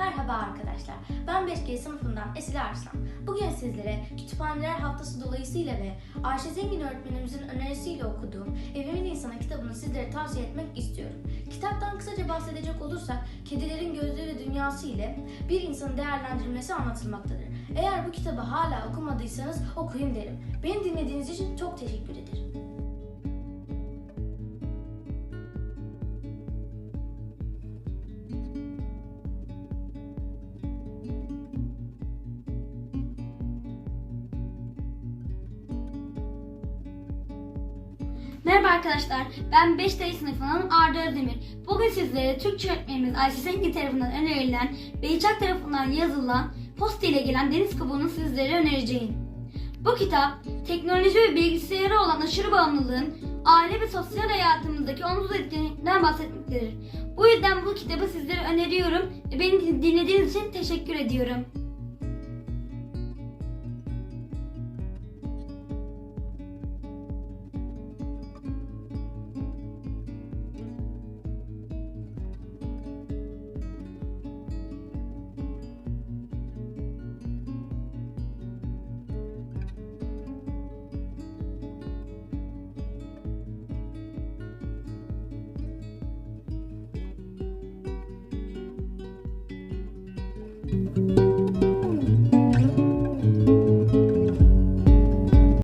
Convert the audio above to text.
Merhaba arkadaşlar. Ben 5G sınıfından Esil Arslan. Bugün sizlere Kütüphaneler Haftası dolayısıyla ve Ayşe Zengin öğretmenimizin önerisiyle okuduğum Evimin İnsanı kitabını sizlere tavsiye etmek istiyorum. Kitaptan kısaca bahsedecek olursak kedilerin gözleri dünyası ile bir insanın değerlendirilmesi anlatılmaktadır. Eğer bu kitabı hala okumadıysanız okuyun derim. Beni dinlediğiniz için çok teşekkür ederim. Merhaba arkadaşlar, ben 5 sınıfının Arda Özdemir. Bugün sizlere Türkçe öğretmenimiz Ayşe Sengi tarafından önerilen Beyçak tarafından yazılan post ile gelen Deniz Kabuğu'nu sizlere önereceğim. Bu kitap, teknoloji ve bilgisayara olan aşırı bağımlılığın aile ve sosyal hayatımızdaki olumsuz etkilerinden bahsetmektedir. Bu yüzden bu kitabı sizlere öneriyorum ve beni dinlediğiniz için teşekkür ediyorum.